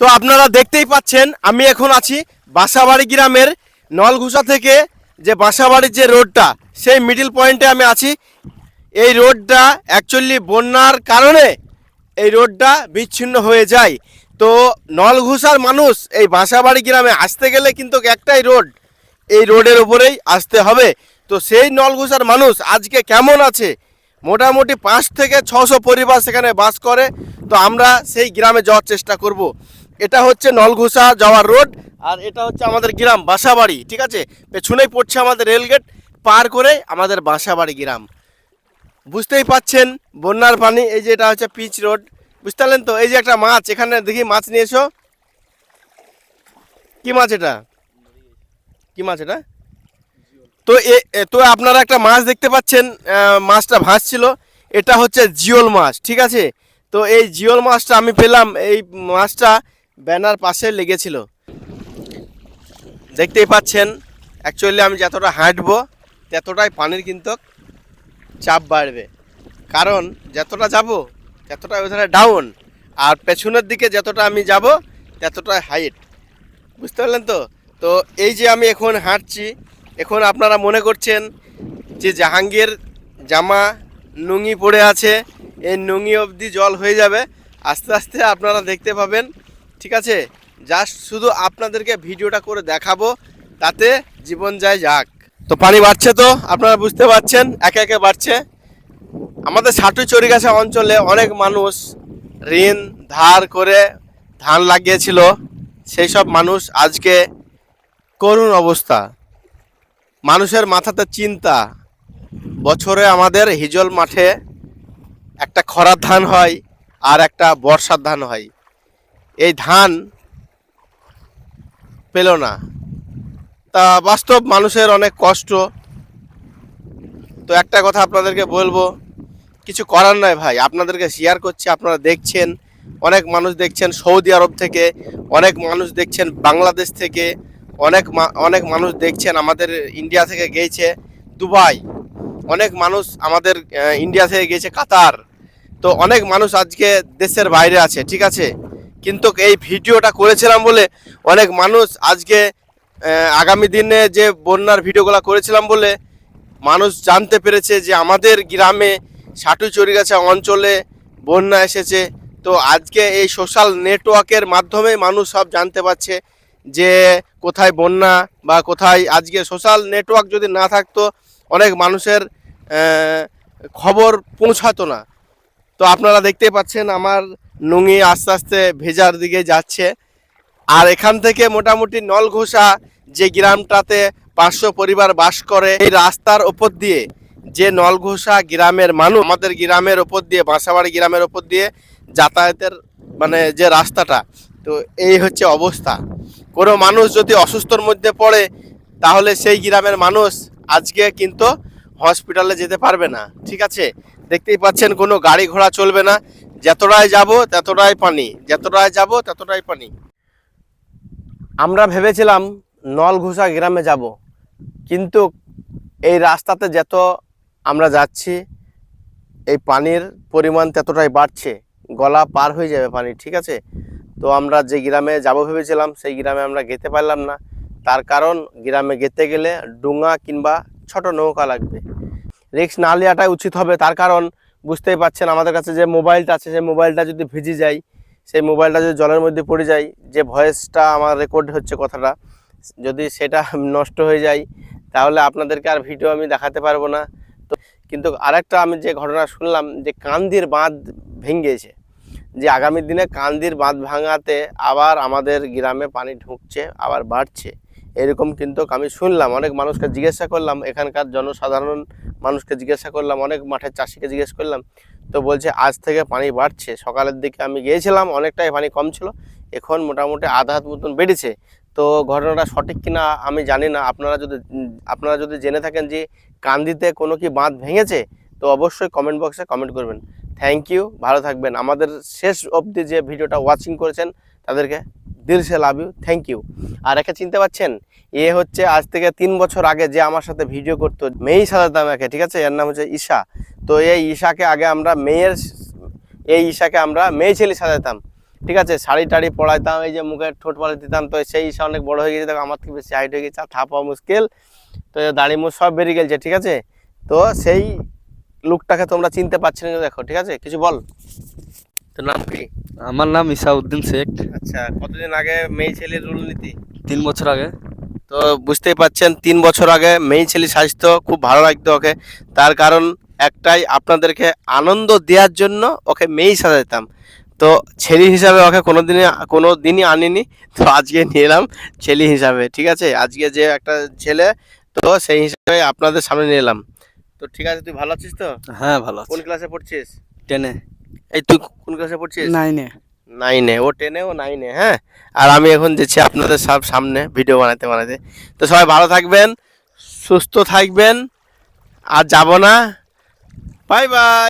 তো আপনারা দেখতেই পাচ্ছেন, আমি এখন আছি বাসাবাড়ি গ্রামের নলঘুষা থেকে যে বাসাবাড়ির যে রোডটা, সেই মিডিল পয়েন্টে আমি আছি। এই রোডটা অ্যাকচুয়ালি বন্যার কারণে এই রোডটা বিচ্ছিন্ন হয়ে যায়। তো নলঘুষার মানুষ এই বাসাবাড়ি গ্রামে আসতে গেলে কিন্তু একটাই রোড, এই রোডের উপরেই আসতে হবে। তো সেই নলঘুষার মানুষ আজকে কেমন আছে? মোটামুটি পাঁচ থেকে ছশো পরিবার সেখানে বাস করে। তো আমরা সেই গ্রামে যাওয়ার চেষ্টা করব। এটা হচ্ছে নলঘুষা যাওয়ার রোড, আর এটা হচ্ছে আমাদের গ্রাম বাসাবাড়ি, ঠিক আছে? পেছনেই পড়ছে আমাদের রেলগেট, পার করে আমাদের বাসাবাড়ি গ্রাম। বুঝতেই পাচ্ছেন বন্যার পানি, এই যে এটা হচ্ছে পিচ রোড, বুঝতে পারলেন তো? এই যে একটা মাছ, এখানে দেখি মাছ নিয়ে এসো। কি মাছ এটা? কি মাছ এটা? তো এ- তো আপনারা একটা মাছ দেখতে পাচ্ছেন মাছটা ভাসছিল। এটা হচ্ছে জিওল মাছ, ঠিক আছে? তো এই জিওল মাছটা আমি পেলাম, এই মাছটা ব্যানার পাশে লেগেছিল। দেখতেই পাচ্ছেন অ্যাকচুয়ালি আমি যতটা হাঁটবো, ততটাই পানির কিন্তু চাপ বাড়বে। কারণ যতটা যাব ততটা ওখানে ডাউন আর পেছনের দিকে যতটা আমি যাব, ততটাই হাইট বুঝতে পারলেন তো? তো এই যে আমি এখন হাঁটছি, এখন আপনারা মনে করছেন যে জাহাঙ্গীর জামা নুঙ্গি পড়ে আছে, এই নুঙ্গি অবধি জল হয়ে যাবে, আস্তে আস্তে আপনারা দেখতে পাবেন ঠিক আছে? জাস্ট শুধু আপনাদেরকে ভিডিওটা করে দেখাবো, তাতে জীবন যায় যাক। তো পানি বাড়ছে তো, আপনারা বুঝতে পারছেন, একে একে বাড়ছে। আমাদের সাটু চরিগাছা অঞ্চলে অনেক মানুষ ঋণ ধার করে ধান লাগিয়েছিল। সেই সব মানুষ আজকে করুণ অবস্থা। মানুষের মাথাতে চিন্তা। বছরে আমাদের হিজল মাঠে একটা খরার ধান হয় আর একটা বর্ষার ধান হয়। এই ধান পেল না। তা বাস্তব মানুষের অনেক কষ্ট। তো একটা কথা আপনাদেরকে বলব, কিছু করার নয় ভাই। আপনাদেরকে শেয়ার করছি, আপনারা দেখছেন, অনেক মানুষ দেখছেন সৌদি আরব থেকে, অনেক মানুষ দেখছেন বাংলাদেশ থেকে, অনেক অনেক মানুষ দেখছেন আমাদের ইন্ডিয়া থেকে গিয়েছে দুবাই। অনেক মানুষ আমাদের ইন্ডিয়া থেকে গিয়েছে কাতার। তো অনেক মানুষ আজকে দেশের বাইরে আছে, ঠিক আছে? কিন্তু এই ভিডিওটা করেছিলাম বলে অনেক মানুষ আজকে আগামী দিনে যে বন্যার ভিডিওগুলো করেছিলাম বলে মানুষ জানতে পেরেছে যে আমাদের গ্রামে সাটু চরিগাছা অঞ্চলে বন্যা এসেছে। তো আজকে এই সোশ্যাল নেটওয়ার্কের মাধ্যমে মানুষ সব জানতে পারছে যে কোথায় বন্যা বা কোথায় আজকে সোশ্যাল নেটওয়ার্ক যদি না থাকতো অনেক মানুষের খবর পৌঁছাতো না। তো আপনারা দেখতেই পাচ্ছেন আমার নুঙ্গি আস্তে আস্তে ভেজার দিকে যাচ্ছে। আর এখান থেকে মোটামুটি নলঘোষা যে গ্রামটাতে পাঁচশো পরিবার বাস করে, এই রাস্তার ওপর দিয়ে যে নলঘোষা গ্রামের মানুষ, আমাদের গ্রামের ওপর দিয়ে বাসাবাড়ি গ্রামের ওপর দিয়ে যাতায়াতের মানে যে রাস্তাটা, তো এই হচ্ছে অবস্থা। কোনো মানুষ যদি অসুস্থর মধ্যে পড়ে, তাহলে সেই গ্রামের মানুষ আজকে কিন্তু হসপিটালে যেতে পারবে না। ঠিক আছে? দেখতেই পাচ্ছেন কোনো গাড়ি ঘোড়া চলবে না। যতটাই যাব ততটাই পানি, যতটাই যাব ততটাই পানি। আমরা ভেবেছিলাম নলঘোষা গ্রামে যাব, কিন্তু এই রাস্তাতে যত আমরা যাচ্ছি, এই পানির পরিমাণ ততটাই বাড়ছে, গলা পার হয়ে যাবে পানি, ঠিক আছে? তো আমরা যে গ্রামে যাব ভেবেছিলাম, সেই গ্রামে আমরা যেতে পারলাম না। তার কারণ গ্রামে যেতে গেলে ডুঙা কিংবা ছোট নৌকা লাগবে। রিক্স না নেওয়াটাই উচিত হবে, তার কারণ বুঝতেই পারছেন আমাদের কাছে যে মোবাইলটা আছে, সেই মোবাইলটা যদি ভিজে যায়, সেই মোবাইলটা যদি জলের মধ্যে পড়ে যায়, যে ভয়েসটা আমার রেকর্ড হচ্ছে কথাটা, যদি সেটা নষ্ট হয়ে যায়, তাহলে আপনাদেরকে আর ভিডিও আমি দেখাতে পারব না। তো কিন্তু আরেকটা আমি যে ঘটনা শুনলাম, যে কান্দির বাঁধ ভেঙেছে, যে আগামী দিনে কান্দির বাঁধ ভাঙাতে আবার আমাদের গ্রামে পানি ঢুকছে, আবার বাড়ছে। এরকম কিন্তু আমি শুনলাম, অনেক মানুষকে জিজ্ঞাসা করলাম, এখানকার জনসাধারণ মানুষকে জিজ্ঞাসা করলাম, অনেক মাঠের চাষিকে জিজ্ঞেস করলাম, তো বলছে আজ থেকে পানি বাড়ছে, সকালের দিকে আমি গিয়েছিলাম, অনেকটাই পানি কম ছিল, এখন মোটামুটি আধা হাত মতন বেড়েছে, তো ঘটনাটা সঠিক কিনা আমি জানি না, আপনারা যদি আপনারা যদি জেনে থাকেন যে কান্দিতে কোনো কি বাঁধ ভেঙেছে, তো অবশ্যই কমেন্ট বক্সে কমেন্ট করবেন। থ্যাংক ইউ ভালো থাকবেন। আমাদের শেষ অবধি যে ভিডিওটা ওয়াচিং করেছেন, তাদেরকে দিল সে লাভ ইউ থ্যাংক ইউ আর একে চিনতে পারছেন এ হচ্ছে আজ থেকে তিন বছর আগে যে আমার সাথে ভিডিও করতো মেয়েই সাজাতাম একে ঠিক আছে? এর নাম হচ্ছে ঈশা। তো এই ঈশাকে আগে আমরা মেয়ের এই ঈশাকে আমরা মেয়ে ছেলে সাজাতাম। ঠিক আছে? শাড়ি টাড়ি পড়াইতাম এই যে মুখে ঠোঁট পালে দিতাম। তো সেই ঈশা অনেক বড় হয়ে গেছে, দেখো আমার থেকে বেশি হাইট হয়ে গেছে, আর থাপা মুশকিল। তো দাড়ি মুখ সব বেরিয়ে গেছে ঠিক আছে? তো সেই লুকটাকে তোমরা চিনতে পারছি না, দেখো, ঠিক আছে? কিছু বল। তোর নাম কি? আমার নাম ইসাউদ্দিন শেখ। আচ্ছা কতদিন আগে মেয়ে ছেলের রুল নীতি? তিন বছর আগে। তো বুঝতেই পাচ্ছেন তিন বছর আগে মেয়ে ছেলে স্বাস্থ্য খুব ভালো লাগতো ওকে। তার কারণ একটাই আপনাদেরকে আনন্দ দেওয়ার জন্য ওকে মেয়েই সাজাইতাম। তো ছেলে হিসাবে ওকে কোনো দিনে কোনো দিনই আনিনি। তো আজকে নিয়ে এলাম ছেলে হিসাবে ঠিক আছে? আজকে যে একটা ছেলে তো সেই হিসাবে আপনাদের সামনে নিয়ে এলাম। তো ঠিক আছে তুই ভালো আছিস তো? হ্যাঁ ভালো কোন ক্লাসে পড়ছিস? টেনে এই তুই কোন ক্লাসে পড়ছিস? নাইনে নাইনে ও টেনে ও নাইনে হ্যাঁ? আর আমি এখন যাচ্ছি আপনাদের সব সামনে ভিডিও বানাতে বানাতে। তো সবাই ভালো থাকবেন সুস্থ থাকবেন আর যাব না। Bye bye